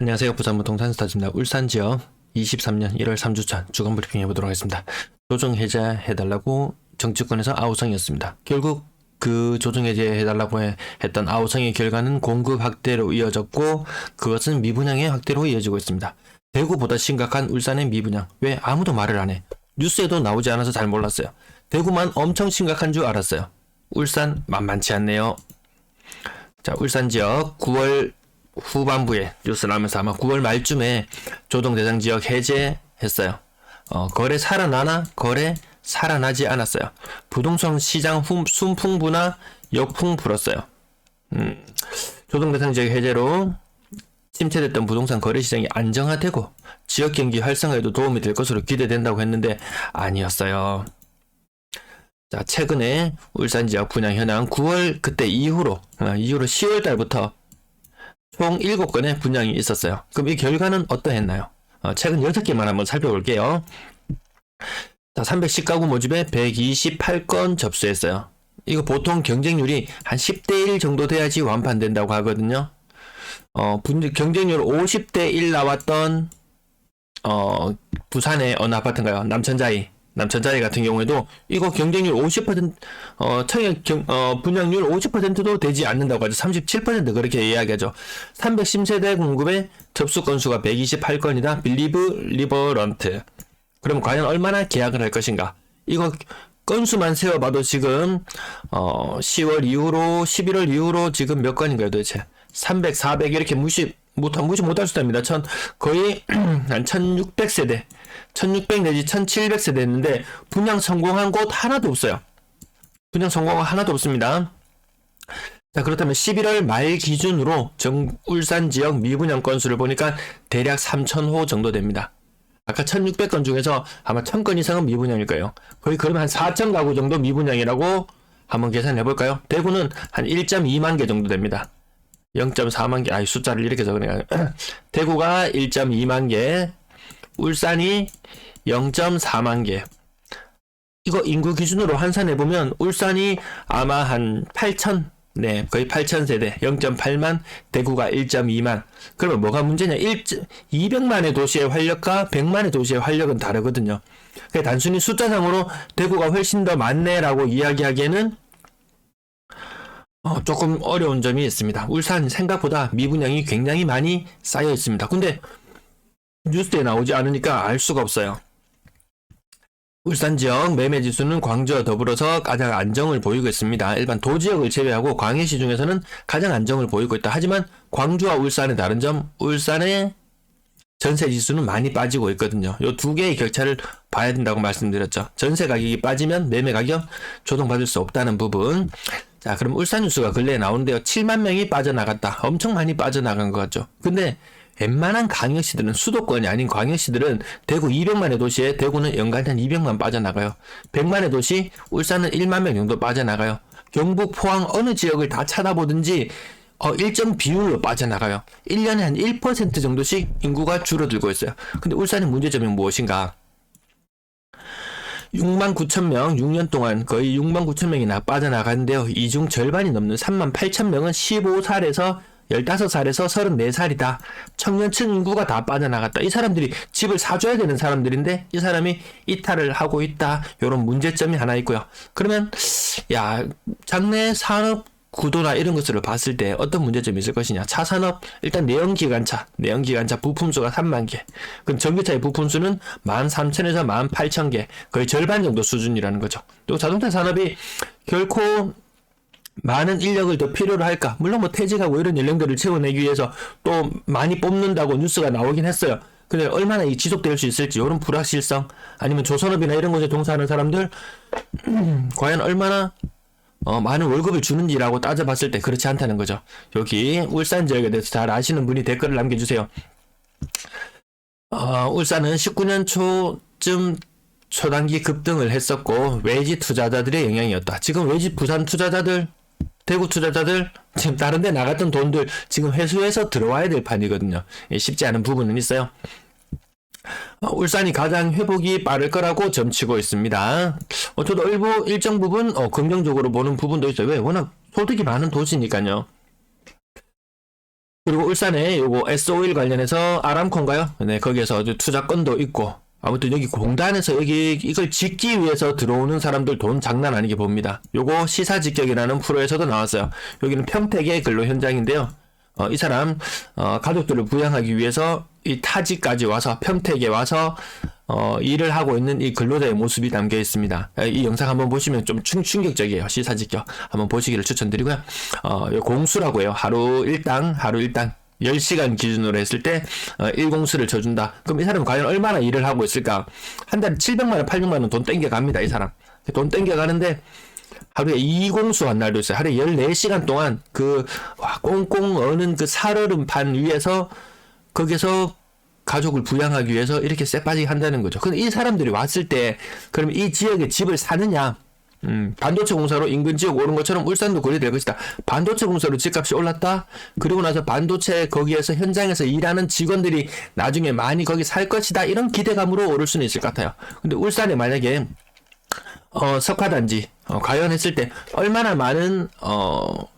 안녕하세요. 부산 부동 산 스타즈입니다. 울산 지역 23년 1월 3주차 주간 브리핑 해보도록 하겠습니다. 조정 해제해달라고 정치권에서 아우성이었습니다. 결국 그 조정 해제해달라고 해- 했던 아우성의 결과는 공급 확대로 이어졌고 그것은 미분양의 확대로 이어지고 있습니다. 대구보다 심각한 울산의 미분양. 왜 아무도 말을 안 해? 뉴스에도 나오지 않아서 잘 몰랐어요. 대구만 엄청 심각한 줄 알았어요. 울산 만만치 않네요. 자, 울산 지역 9월 후반부에 뉴스 나오면서 아마 9월 말쯤에 조동 대상 지역 해제했어요. 어, 거래 살아나나 거래 살아나지 않았어요. 부동산 시장 후- 순풍부나 역풍 불었어요. 음, 조동 대상 지역 해제로 침체됐던 부동산 거래 시장이 안정화되고 지역 경기 활성화에도 도움이 될 것으로 기대된다고 했는데 아니었어요. 자, 최근에 울산 지역 분양 현황 9월 그때 이후로 어, 이후로 10월 달부터 총 7건의 분양이 있었어요. 그럼 이 결과는 어떠했나요? 어, 최근 6개만 한번 살펴볼게요. 자, 310가구 모집에 128건 접수했어요. 이거 보통 경쟁률이 한 10대 1 정도 돼야지 완판된다고 하거든요. 어, 분, 경쟁률 50대 1 나왔던 어, 부산의 어느 아파트인가요? 남천자이. 남천자이 같은 경우에도 이거 경쟁률 50% 어, 청약 경, 어, 분양률 50%도 되지 않는다고 하죠. 37% 그렇게 이야기하죠. 310세대 공급에 접수 건수가 128건이다. 빌리브 리버런트. 그럼 과연 얼마나 계약을 할 것인가? 이거 건수만 세어봐도 지금 어 10월 이후로 11월 이후로 지금 몇 건인가요 도대체? 300, 400 이렇게 무시 못 무시 못할 수도 있습니다. 천 거의 한 1600세대, 1600 내지 1700 세대 했는데 분양 성공한 곳 하나도 없어요. 분양 성공한 하나도 없습니다. 자 그렇다면 11월 말 기준으로 정 울산 지역 미분양 건수를 보니까 대략 3,000호 정도 됩니다. 아까 1600건 중에서 아마 1000건 이상은 미분양일 거예요. 거의 그러면 한 4,000 가구 정도 미분양이라고 한번 계산해 볼까요? 대구는 한 1.2만 개 정도 됩니다. 0.4만 개, 아이 숫자를 이렇게 적으네요. 대구가 1.2만 개, 울산이 0.4만 개. 이거 인구 기준으로 환산해 보면 울산이 아마 한 8천, 네, 거의 8천 세대, 0.8만, 대구가 1.2만. 그러면 뭐가 문제냐? 1, 200만의 도시의 활력과 100만의 도시의 활력은 다르거든요. 그러니까 단순히 숫자상으로 대구가 훨씬 더 많네라고 이야기하기에는 어, 조금 어려운 점이 있습니다. 울산 생각보다 미분양이 굉장히 많이 쌓여 있습니다. 근데 뉴스에 나오지 않으니까 알 수가 없어요. 울산 지역 매매 지수는 광주와 더불어서 가장 안정을 보이고 있습니다. 일반 도지역을 제외하고 광해시 중에서는 가장 안정을 보이고 있다. 하지만 광주와 울산의 다른 점, 울산의 전세 지수는 많이 빠지고 있거든요. 이 두 개의 격차를 봐야 된다고 말씀드렸죠. 전세 가격이 빠지면 매매 가격 조정받을 수 없다는 부분. 자, 그럼 울산 뉴스가 근래에 나오는데요. 7만 명이 빠져나갔다. 엄청 많이 빠져나간 것 같죠. 근데 웬만한 광역시들은 수도권이 아닌 광역시들은 대구 200만의 도시에 대구는 연간 한 200만 빠져나가요. 100만의 도시 울산은 1만 명 정도 빠져나가요. 경북 포항 어느 지역을 다 찾아보든지 어, 일정 비율로 빠져나가요. 1년에 한 1% 정도씩 인구가 줄어들고 있어요. 근데 울산의 문제점이 무엇인가? 6만 9천 명, 6년 동안 거의 6만 9천 명이나 빠져나갔는데요. 이 중 절반이 넘는 3만 8천 명은 15살에서 15살에서 34살이다. 청년층 인구가 다 빠져나갔다. 이 사람들이 집을 사줘야 되는 사람들인데 이 사람이 이탈을 하고 있다. 이런 문제점이 하나 있고요. 그러면 야 장내 산업 구도나 이런 것들을 봤을 때 어떤 문제점이 있을 것이냐. 차 산업, 일단 내연기관차, 내연기관차 부품수가 3만 개. 그럼 전기차의 부품수는 13,000에서 18,000개. 거의 절반 정도 수준이라는 거죠. 또 자동차 산업이 결코 많은 인력을 더 필요로 할까? 물론 뭐 퇴직하고 이런 연령들을 채워내기 위해서 또 많이 뽑는다고 뉴스가 나오긴 했어요. 근데 얼마나 이 지속될 수 있을지 이런 불확실성 아니면 조선업이나 이런 것에 종사하는 사람들 과연 얼마나 어, 많은 월급을 주는지라고 따져봤을 때 그렇지 않다는 거죠. 여기 울산 지역에 대해서 잘 아시는 분이 댓글을 남겨주세요. 어, 울산은 19년 초쯤 초단기 급등을 했었고 외지 투자자들의 영향이었다. 지금 외지 부산 투자자들, 대구 투자자들 지금 다른 데 나갔던 돈들 지금 회수해서 들어와야 될 판이거든요. 예, 쉽지 않은 부분은 있어요. 어, 울산이 가장 회복이 빠를 거라고 점치고 있습니다. 어, 저도 일부 일정 부분 어, 긍정적으로 보는 부분도 있어요. 왜? 워낙 소득이 많은 도시니까요. 그리고 울산에 요거 S5일 관련해서 아람콘가요? 네, 거기에서 투자건도 있고 아무튼 여기 공단에서 여기 이걸 짓기 위해서 들어오는 사람들 돈 장난 아니게 봅니다. 요거 시사직격이라는 프로에서도 나왔어요. 여기는 평택의 근로 현장인데요. 어, 이 사람 어, 가족들을 부양하기 위해서 이 타지까지 와서 평택에 와서 어, 일을 하고 있는 이 근로자의 모습이 담겨 있습니다. 에, 이 영상 한번 보시면 좀 충, 충격적이에요. 시사직격 한번 보시기를 추천드리고요. 어, 요 공수라고 해요. 하루 일당, 하루 일당 10시간 기준으로 했을 때 어, 1공수를 쳐준다. 그럼 이 사람은 과연 얼마나 일을 하고 있을까? 한 달에 700만 원, 800만 원 돈 땡겨갑니다. 이 사람. 돈 땡겨가는데 하루에 2공수 한 날도 있어요. 하루에 14시간 동안 그 와, 꽁꽁 어는 그 살얼음 판 위에서 거기서 가족을 부양하기 위해서 이렇게 쎄빠지게 한다는 거죠. 근데 이 사람들이 왔을 때 그럼 이 지역에 집을 사느냐? 음, 반도체 공사로 인근 지역 오른 것처럼 울산도 그리 될 것이다. 반도체 공사로 집값이 올랐다. 그리고 나서 반도체 거기에서 현장에서 일하는 직원들이 나중에 많이 거기 살 것이다. 이런 기대감으로 오를 수는 있을 것 같아요. 근데 울산에 만약에 어, 석화단지 어, 과연했을 때 얼마나 많은 어,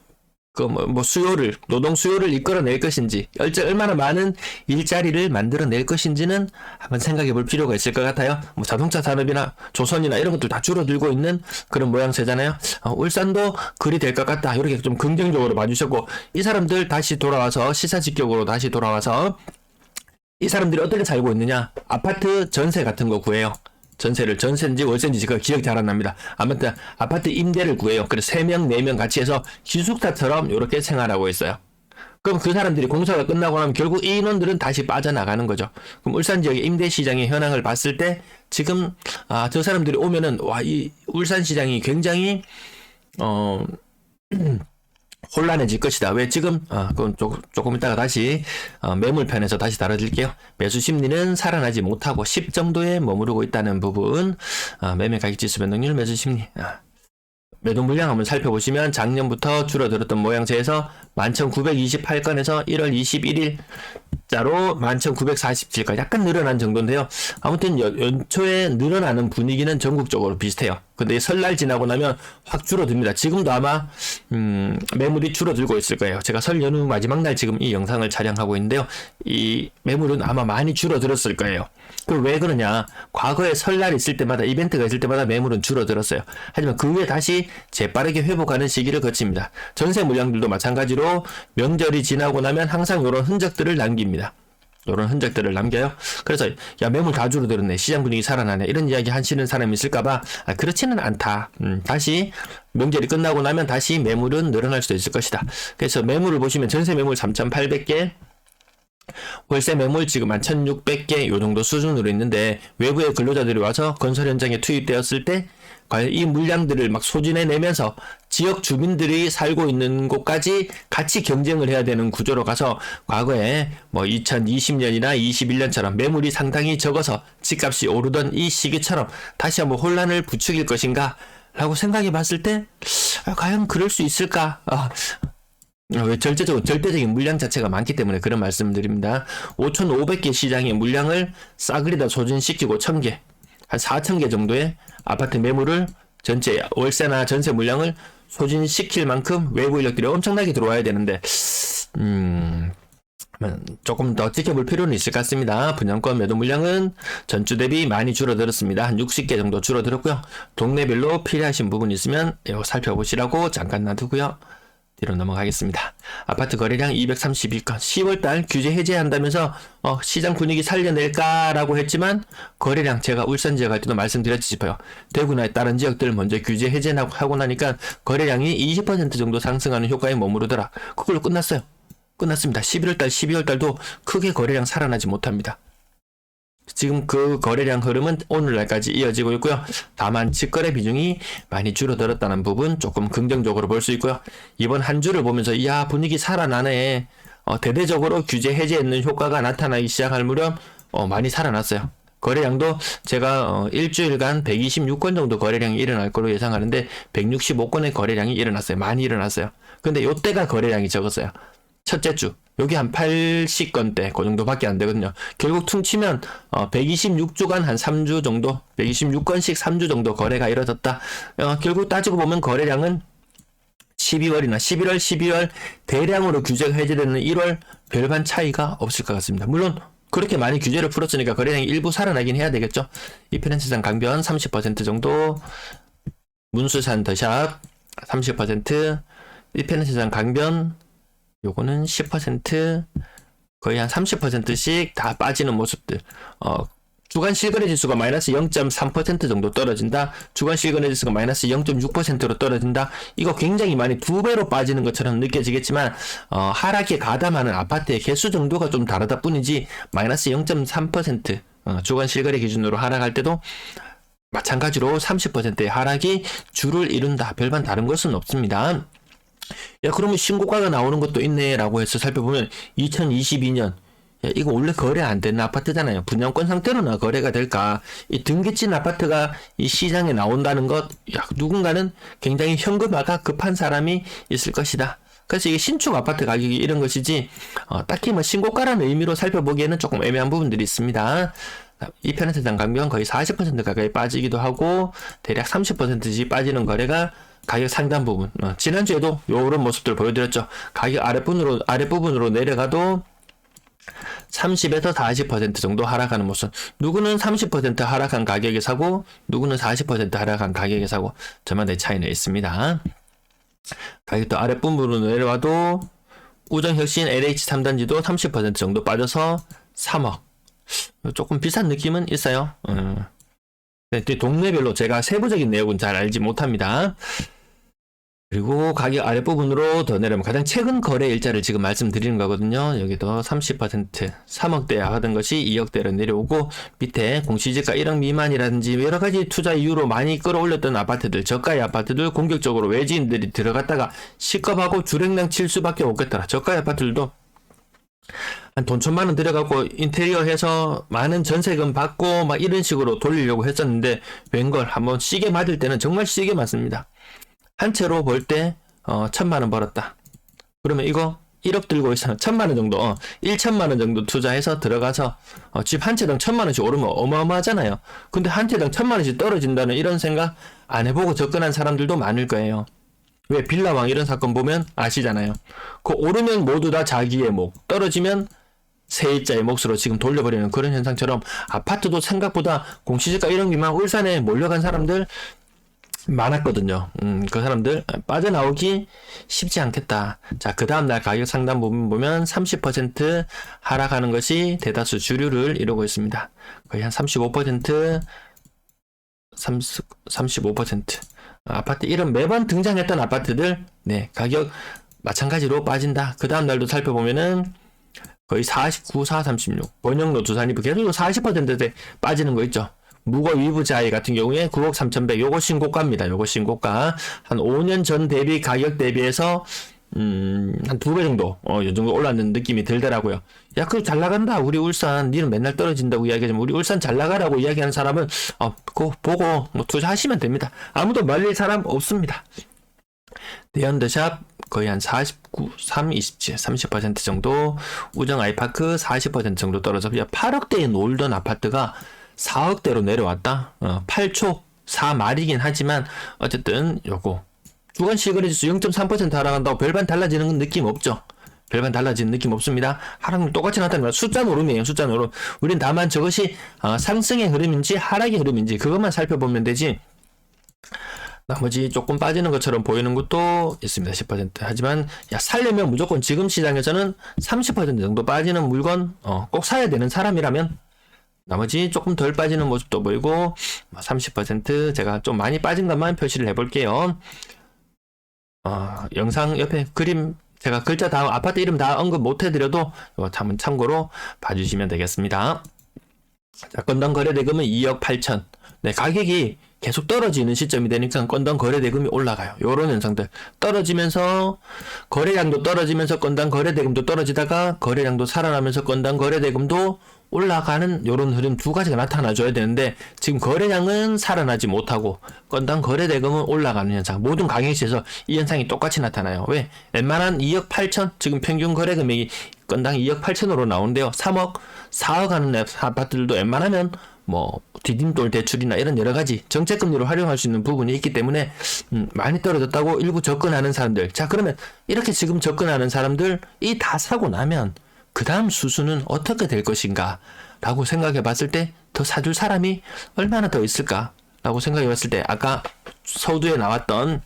그 뭐, 뭐 수요를 노동 수요를 이끌어낼 것인지 얼마나 많은 일자리를 만들어낼 것인지는 한번 생각해 볼 필요가 있을 것 같아요. 뭐 자동차 산업이나 조선이나 이런 것들 다 줄어들고 있는 그런 모양새잖아요. 어, 울산도 그리 될 것 같다. 이렇게 좀 긍정적으로 봐주셨고 이 사람들 다시 돌아와서 시사직격으로 다시 돌아와서 이 사람들이 어떻게 살고 있느냐? 아파트 전세 같은 거 구해요. 전세를 전세인지 월세인지 제가 기억이 잘 안 납니다. 아무튼 아파트 임대를 구해요. 그래서 3명, 4명 같이 해서 기숙사처럼 이렇게 생활하고 있어요. 그럼 그 사람들이 공사가 끝나고 나면 결국 이 인원들은 다시 빠져나가는 거죠. 그럼 울산 지역의 임대 시장의 현황을 봤을 때 지금 아, 저 사람들이 오면은 와, 이 울산 시장이 굉장히 어 혼란해질 것이다. 왜 지금? 아, 그건 조, 조금 이따가 다시 어, 매물 편에서 다시 다뤄드릴게요. 매수 심리는 살아나지 못하고 10 정도에 머무르고 있다는 부분. 아, 매매 가격 지수 변동률 매수 심리. 아, 매도 물량 한번 살펴보시면 작년부터 줄어들었던 모양새에서 11,928건에서 1월 21일 자로 11,947건 약간 늘어난 정도인데요. 아무튼 연, 연초에 늘어나는 분위기는 전국적으로 비슷해요. 근데 설날 지나고 나면 확 줄어듭니다. 지금도 아마 음, 매물이 줄어들고 있을 거예요. 제가 설 연휴 마지막 날 지금 이 영상을 촬영하고 있는데요. 이 매물은 아마 많이 줄어들었을 거예요. 그럼 왜 그러냐? 과거에 설날 있을 때마다 이벤트가 있을 때마다 매물은 줄어들었어요. 하지만 그 후에 다시 재빠르게 회복하는 시기를 거칩니다. 전세 물량들도 마찬가지로 명절이 지나고 나면 항상 이런 흔적들을 남깁니다. 이런 흔적들을 남겨요. 그래서 야 매물 다 줄어들었네, 시장 분위기 살아나네 이런 이야기 하시는 사람이 있을까봐 아, 그렇지는 않다. 음, 다시 명절이 끝나고 나면 다시 매물은 늘어날 수도 있을 것이다. 그래서 매물을 보시면 전세 매물 3,800개, 월세 매물 지금 한 1,600개 요 정도 수준으로 있는데 외부의 근로자들이 와서 건설 현장에 투입되었을 때 과연 이 물량들을 막 소진해 내면서 지역 주민들이 살고 있는 곳까지 같이 경쟁을 해야 되는 구조로 가서 과거에 뭐 2020년이나 21년처럼 매물이 상당히 적어서 집값이 오르던 이 시기처럼 다시 한번 혼란을 부추길 것인가 라고 생각해 봤을 때 아, 과연 그럴 수 있을까 아, 왜 절대적으로 절대적인 물량 자체가 많기 때문에 그런 말씀드립니다. 5,500개 시장의 물량을 싸그리다 소진시키고 1,000개, 한 4,000개 정도의 아파트 매물을 전체 월세나 전세 물량을 소진시킬 만큼 외부 인력들이 엄청나게 들어와야 되는데 음 조금 더 지켜볼 필요는 있을 것 같습니다. 분양권 매도 물량은 전주 대비 많이 줄어들었습니다. 한 60개 정도 줄어들었고요. 동네별로 필요하신 부분 있으면 살펴보시라고 잠깐 놔두고요. 뒤로 넘어가겠습니다. 아파트 거래량 232건 10월달 규제 해제한다면서 어, 시장 분위기 살려낼까라고 했지만 거래량 제가 울산 지역 할 때도 말씀드렸지 싶어요. 대구나 다른 지역들 먼저 규제 해제하고 나니까 거래량이 20% 정도 상승하는 효과에 머무르더라. 그걸로 끝났어요. 끝났습니다. 11월달, 12월달도 크게 거래량 살아나지 못합니다. 지금 그 거래량 흐름은 오늘날까지 이어지고 있고요. 다만 직거래 비중이 많이 줄어들었다는 부분 조금 긍정적으로 볼 수 있고요. 이번 한 주를 보면서 이야 분위기 살아나네. 어, 대대적으로 규제 해제했는 효과가 나타나기 시작할 무렵 어, 많이 살아났어요. 거래량도 제가 어, 일주일간 126건 정도 거래량이 일어날 거로 예상하는데 165건의 거래량이 일어났어요. 많이 일어났어요. 근데 요때가 거래량이 적었어요. 첫째 주 여기 한 80건대 그 정도밖에 안 되거든요. 결국 퉁치면 어, 126주간 한 3주 정도 126건씩 3주 정도 거래가 이뤄졌다. 어, 결국 따지고 보면 거래량은 12월이나 11월, 12월 대량으로 규제가 해제되는 1월 별반 차이가 없을 것 같습니다. 물론 그렇게 많이 규제를 풀었으니까 거래량이 일부 살아나긴 해야 되겠죠. 이편현시장 강변 30% 정도, 문수산 더샵 30%, 이편현시장 강변 요거는 10% 거의 한 30%씩 다 빠지는 모습들. 어, 주간 실거래 지수가 마이너스 0.3% 정도 떨어진다. 주간 실거래 지수가 마이너스 0.6%로 떨어진다. 이거 굉장히 많이 두 배로 빠지는 것처럼 느껴지겠지만 어, 하락에 가담하는 아파트의 개수 정도가 좀 다르다 뿐이지 마이너스 0.3% 어, 주간 실거래 기준으로 하락할 때도 마찬가지로 30%의 하락이 주를 이룬다. 별반 다른 것은 없습니다. 야, 그러면 신고가가 나오는 것도 있네라고 해서 살펴보면 2022년 야, 이거 원래 거래 안 되는 아파트잖아요. 분양권 상태로나 거래가 될까? 이 등기친 아파트가 이 시장에 나온다는 것, 야, 누군가는 굉장히 현금화가 급한 사람이 있을 것이다. 그래서 이게 신축 아파트 가격이 이런 것이지, 어, 딱히 뭐 신고가라는 의미로 살펴보기에는 조금 애매한 부분들이 있습니다. 이 편에서 장강변 거의 40% 가까이 빠지기도 하고, 대략 30%씩 빠지는 거래가 가격 상단 부분. 어, 지난주에도 요런 모습들 보여드렸죠. 가격 아랫부분으로, 아랫부분으로 내려가도 30에서 40% 정도 하락하는 모습. 누구는 30% 하락한 가격에 사고, 누구는 40% 하락한 가격에 사고, 저만의 차이는 있습니다. 가격도 아랫부분으로 내려와도, 우정혁신 LH 3단지도 30% 정도 빠져서 3억. 조금 비싼 느낌은 있어요. 음. 네, 동네별로 제가 세부적인 내용은 잘 알지 못합니다. 그리고 가격 아랫부분으로 더 내려면 가장 최근 거래 일자를 지금 말씀드리는 거거든요. 여기도 30% 3억대 하던 것이 2억대로 내려오고 밑에 공시지가 1억 미만이라든지 여러 가지 투자 이유로 많이 끌어올렸던 아파트들 저가의 아파트들 공격적으로 외지인들이 들어갔다가 시급하고 주랭랑 칠 수밖에 없겠더라. 저가의 아파트들도 한 돈 천만 원 들여갖고 인테리어 해서 많은 전세금 받고 막 이런 식으로 돌리려고 했었는데 웬걸 한번 시계 맞을 때는 정말 시계 맞습니다. 한 채로 벌때 어, 천만 원 벌었다. 그러면 이거 1억 들고 있어 천만 원 정도 어, 1천만 원 정도 투자해서 들어가서 어, 집 한 채당 천만 원씩 오르면 어마어마하잖아요. 근데 한 채당 천만 원씩 떨어진다는 이런 생각 안 해보고 접근한 사람들도 많을 거예요. 왜 빌라왕 이런 사건 보면 아시잖아요. 그 오르면 모두 다 자기의 목, 떨어지면 세입자의 몫으로 지금 돌려버리는 그런 현상처럼 아파트도 생각보다 공시지가 1억 미만 울산에 몰려간 사람들 많았거든요. 음, 그 사람들 빠져나오기 쉽지 않겠다. 자, 그 다음날 가격 상담 부분 보면 30% 하락하는 것이 대다수 주류를 이루고 있습니다. 거의 한 35%, 30, 35%. 아파트 이런 매번 등장했던 아파트들, 네, 가격 마찬가지로 빠진다. 그 다음날도 살펴보면은 거의 49, 4, 36. 번영로 두산이부 계속 40%대 빠지는 거 있죠. 무거 위부자이 같은 경우에 9억 3,100 요거 신고가입니다. 요거 신고가 한 5년 전 대비 가격 대비해서 음, 한 두 배 정도, 어, 요 정도 올랐는 느낌이 들더라고요. 야, 그거 잘 나간다. 우리 울산, 니는 맨날 떨어진다고 이야기하지만, 우리 울산 잘 나가라고 이야기하는 사람은, 어, 그거 보고, 뭐, 투자하시면 됩니다. 아무도 말릴 사람 없습니다. 대현더샵 거의 한 49, 3, 27, 30% 정도, 우정 아이파크 40% 정도 떨어져, 8억대에 놀던 아파트가 4억대로 내려왔다. 어, 8초 4말이긴 하지만 어쨌든 요거 주간 실거래 지수 0.3% 하락한다고 별반 달라지는 느낌 없죠. 별반 달라지는 느낌 없습니다. 하락률 똑같이 나타납니다. 숫자 노름이에요. 숫자 노름. 우린 다만 저것이 어, 상승의 흐름인지 하락의 흐름인지 그것만 살펴보면 되지. 나머지 조금 빠지는 것처럼 보이는 것도 있습니다. 10% 하지만 야 살려면 무조건 지금 시장에서는 30% 정도 빠지는 물건 어, 꼭 사야 되는 사람이라면 나머지 조금 덜 빠지는 모습도 보이고 30% 제가 좀 많이 빠진 것만 표시를 해볼게요. 어, 영상 옆에 그림 제가 글자 다 아파트 이름 다 언급 못 해드려도 한번 참고로 봐주시면 되겠습니다. 자, 건당 거래 대금은 2억 8천. 네, 가격이 계속 떨어지는 시점이 되니까 건당 거래 대금이 올라가요. 요런 현상들. 떨어지면서 거래량도 떨어지면서 건당 거래 대금도 떨어지다가 거래량도 살아나면서 건당 거래 대금도 올라가는 요런 흐름 두 가지가 나타나줘야 되는데 지금 거래량은 살아나지 못하고 건당 거래 대금은 올라가는 현상 모든 강의시에서 이 현상이 똑같이 나타나요 왜 웬만한 2억 8천 지금 평균 거래 금액이 건당 2억 8천으로 나오는데요 3억 4억 하는 아파트들도 웬만하면 뭐 디딤돌 대출이나 이런 여러 가지 정책 금리로 활용할 수 있는 부분이 있기 때문에 음, 많이 떨어졌다고 일부 접근하는 사람들. 자 그러면 이렇게 지금 접근하는 사람들이 다 사고 나면 그 다음 수수는 어떻게 될 것인가 라고 생각해 봤을 때 더 사줄 사람이 얼마나 더 있을까 라고 생각해 봤을 때 아까 서두에 나왔던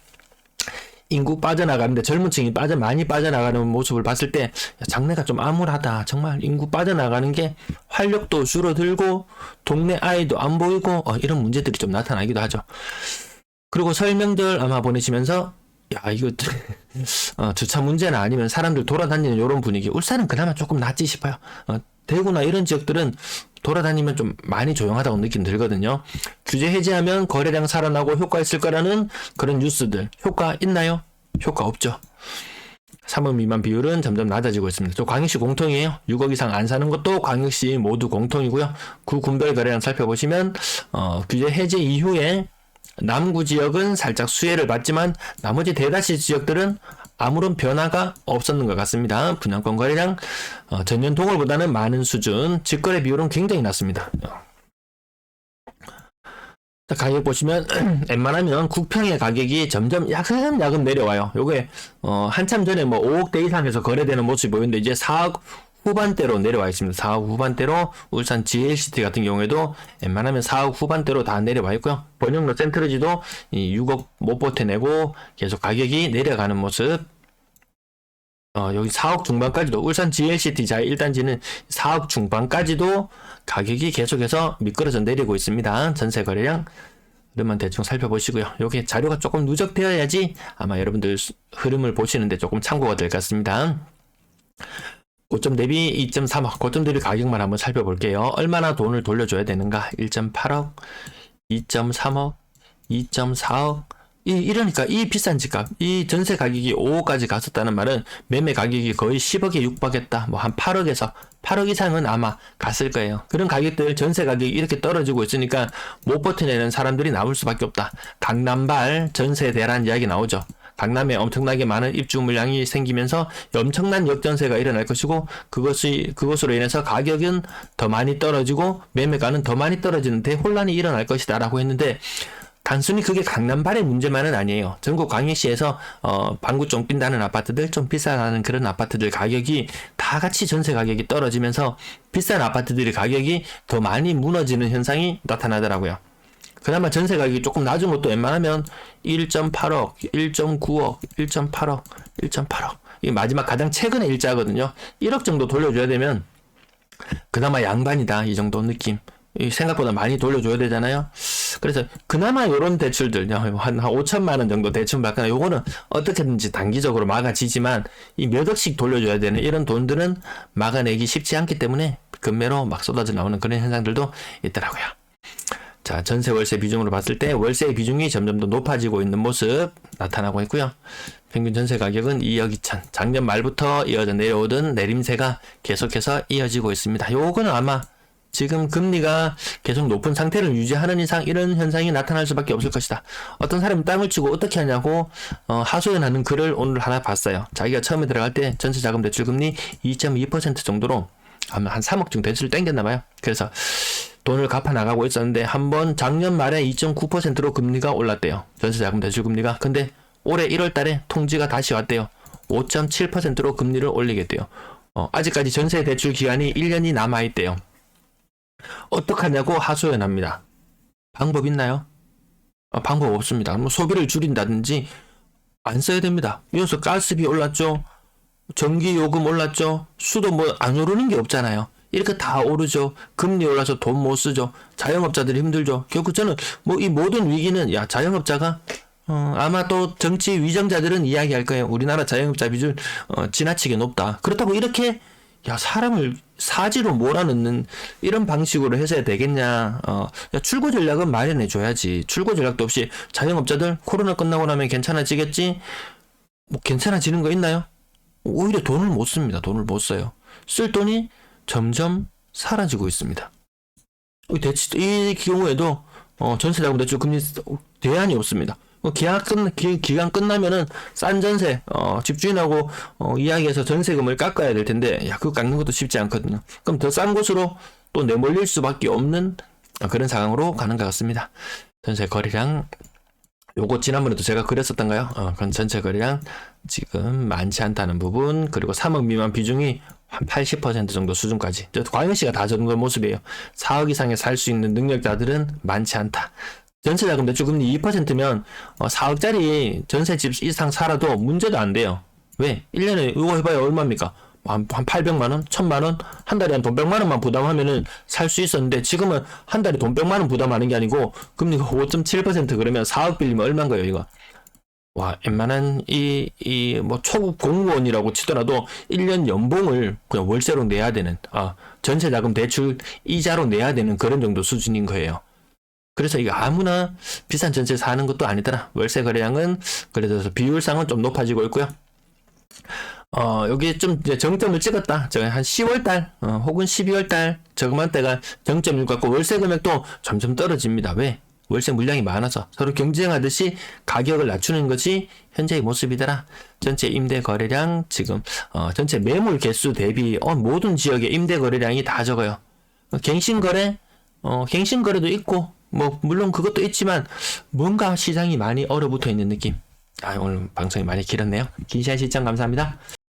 인구 빠져나가는데 젊은 층이 빠져 많이 빠져나가는 모습을 봤을 때 야, 장래가 좀 암울하다. 정말 인구 빠져나가는 게 활력도 줄어들고 동네 아이도 안 보이고 어, 이런 문제들이 좀 나타나기도 하죠. 그리고 설명들 아마 보내시면서 야 이거 어, 주차 문제나 아니면 사람들 돌아다니는 이런 분위기 울산은 그나마 조금 낫지 싶어요. 어, 대구나 이런 지역들은 돌아다니면 좀 많이 조용하다고 느낌 들거든요. 규제 해제하면 거래량 살아나고 효과 있을 거라는 그런 뉴스들 효과 있나요? 효과 없죠. 3억 미만 비율은 점점 낮아지고 있습니다. 저 광역시 공통이에요. 6억 이상 안 사는 것도 광역시 모두 공통이고요. 구 군별 거래량 살펴보시면 어, 규제 해제 이후에 남구 지역은 살짝 수혜를 받지만 나머지 대다수 지역들은 아무런 변화가 없었는 것 같습니다. 분양권 거래량 어, 전년 동월보다는 많은 수준, 직거래 비율은 굉장히 낮습니다. 자, 가격 보시면 웬만하면 국평의 가격이 점점 야금야금 내려와요. 요게 어, 한참 전에 뭐 5억대 이상에서 거래되는 모습이 보이는데 이제 4억 후반대로 내려와 있습니다. 4억 후반대로 울산 GLCT 같은 경우에도 웬만하면 4억 후반대로 다 내려와 있고요. 번영로 센트러지도 이 6억 못 버텨내고 계속 가격이 내려가는 모습. 어, 여기 4억 중반까지도 울산 GLCT 자 1단지는 4억 중반까지도 가격이 계속해서 미끄러져 내리고 있습니다. 전세 거래량 만 대충 살펴보시고요. 여기 자료가 조금 누적되어야지 아마 여러분들 수- 흐름을 보시는데 조금 참고가 될 것 같습니다. 고점 대비 2.3억, 고점 대비 가격만 한번 살펴볼게요. 얼마나 돈을 돌려줘야 되는가? 1.8억, 2.3억, 2.4억. 이, 이러니까 이 비싼 집값, 이 전세 가격이 5억까지 갔었다는 말은 매매 가격이 거의 10억에 육박했다. 뭐 한 8억에서 8억 이상은 아마 갔을 거예요. 그런 가격들 전세 가격이 이렇게 떨어지고 있으니까 못 버텨내는 사람들이 나올 수밖에 없다. 강남발 전세 대란 이야기 나오죠. 강남에 엄청나게 많은 입주 물량이 생기면서 엄청난 역전세가 일어날 것이고 그것이 그것으로 인해서 가격은 더 많이 떨어지고 매매가는 더 많이 떨어지는 대혼란이 일어날 것이다라고 했는데 단순히 그게 강남발의 문제만은 아니에요. 전국 광역시에서 어, 방구 좀 빈다는 아파트들, 좀 비싸다는 그런 아파트들 가격이 다 같이 전세 가격이 떨어지면서 비싼 아파트들의 가격이 더 많이 무너지는 현상이 나타나더라고요. 그나마 전세 가격이 조금 낮은 것도 웬만하면 1.8억, 1.9억, 1.8억, 1.8억. 이 마지막 가장 최근의 일자거든요. 1억 정도 돌려줘야 되면 그나마 양반이다 이 정도 느낌. 이 생각보다 많이 돌려줘야 되잖아요. 그래서 그나마 요런 대출들 한, 한 5천만 원 정도 대출 받거나 요거는 어떻게든지 단기적으로 막아지지만 이 몇 억씩 돌려줘야 되는 이런 돈들은 막아내기 쉽지 않기 때문에 금매로 막 쏟아져 나오는 그런 현상들도 있더라고요. 자, 전세 월세 비중으로 봤을 때 월세의 비중이 점점 더 높아지고 있는 모습 나타나고 있고요. 평균 전세 가격은 2억 2천. 작년 말부터 이어져 내려오던 내림세가 계속해서 이어지고 있습니다. 요거는 아마 지금 금리가 계속 높은 상태를 유지하는 이상 이런 현상이 나타날 수밖에 없을 것이다. 어떤 사람이 땅을 치고 어떻게 하냐고 어, 하소연하는 글을 오늘 하나 봤어요. 자기가 처음에 들어갈 때 전세 자금 대출 금리 2.2% 정도로 아마 한 3억 정도 대출을 땡겼나 봐요. 그래서 돈을 갚아 나가고 있었는데 한번 작년 말에 2.9%로 금리가 올랐대요. 전세 자금 대출 금리가. 근데 올해 1월 달에 통지가 다시 왔대요. 5.7%로 금리를 올리겠대요. 어, 아직까지 전세 대출 기간이 1년이 남아 있대요. 어떡하냐고 하소연합니다. 방법 있나요? 어, 방법 없습니다. 뭐 소비를 줄인다든지 안 써야 됩니다. 이어서 가스비 올랐죠. 전기 요금 올랐죠. 수도 뭐 안 오르는 게 없잖아요. 이렇게 다 오르죠. 금리 올라서 돈 못 쓰죠. 자영업자들이 힘들죠. 결국 저는 뭐 이 모든 위기는 야 자영업자가 어, 아마 또 정치 위정자들은 이야기할 거예요. 우리나라 자영업자 비중 어, 지나치게 높다. 그렇다고 이렇게 야 사람을 사지로 몰아넣는 이런 방식으로 해서야 되겠냐? 어, 야, 출구 전략은 마련해 줘야지. 출구 전략도 없이 자영업자들 코로나 끝나고 나면 괜찮아지겠지? 뭐 괜찮아지는 거 있나요? 오히려 돈을 못 씁니다. 돈을 못 써요. 쓸 돈이 점점 사라지고 있습니다. 이 대치, 이 경우에도 어, 전세자금 대출 금리 대안이 없습니다. 어, 계약 끝 기, 기간 끝나면은 싼 전세 어, 집주인하고 어, 이야기해서 전세금을 깎아야 될 텐데 야 그거 깎는 것도 쉽지 않거든요. 그럼 더 싼 곳으로 또 내몰릴 수밖에 없는 어, 그런 상황으로 가는 것 같습니다. 전체 거래량 요거 지난번에도 제가 그랬었던가요? 어, 그건 전체 거래량 지금 많지 않다는 부분 그리고 3억 미만 비중이 한 80% 정도 수준까지 저 광현 씨가 다 저런 모습이에요. 4억 이상에 살 수 있는 능력자들은 많지 않다. 전체 자금 대출 금리 2%면 어, 4억짜리 전세 집 이상 살아도 문제도 안 돼요. 왜? 1년에 이거 해봐야 얼마입니까? 한, 한 800만 원, 1000만 원, 한 달에 한 돈 100만 원만 부담하면은 살 수 있었는데 지금은 한 달에 돈 100만 원 부담하는 게 아니고 금리가 5.7% 그러면 4억 빌리면 얼마인 거예요, 이거? 와, 웬만한 이, 이, 뭐, 초급 공무원이라고 치더라도 1년 연봉을 그냥 월세로 내야 되는, 아, 전세 자금 대출 이자로 내야 되는 그런 정도 수준인 거예요. 그래서 이거 아무나 비싼 전세 사는 것도 아니더라. 월세 거래량은 그래도 비율상은 좀 높아지고 있고요. 어, 여기 좀 정점을 찍었다. 저한 10월 달, 어, 혹은 12월 달, 저그만 때가 정점일 것 같고, 월세 금액도 점점 떨어집니다. 왜? 월세 물량이 많아서 서로 경쟁하듯이 가격을 낮추는 것이 현재의 모습이더라. 전체 임대 거래량 지금 어, 전체 매물 개수 대비 어, 모든 지역의 임대 거래량이 다 적어요. 어, 갱신 거래, 어, 갱신 거래도 있고 뭐 물론 그것도 있지만 뭔가 시장이 많이 얼어붙어 있는 느낌. 아 오늘 방송이 많이 길었네요. 긴 시간 시청 감사합니다.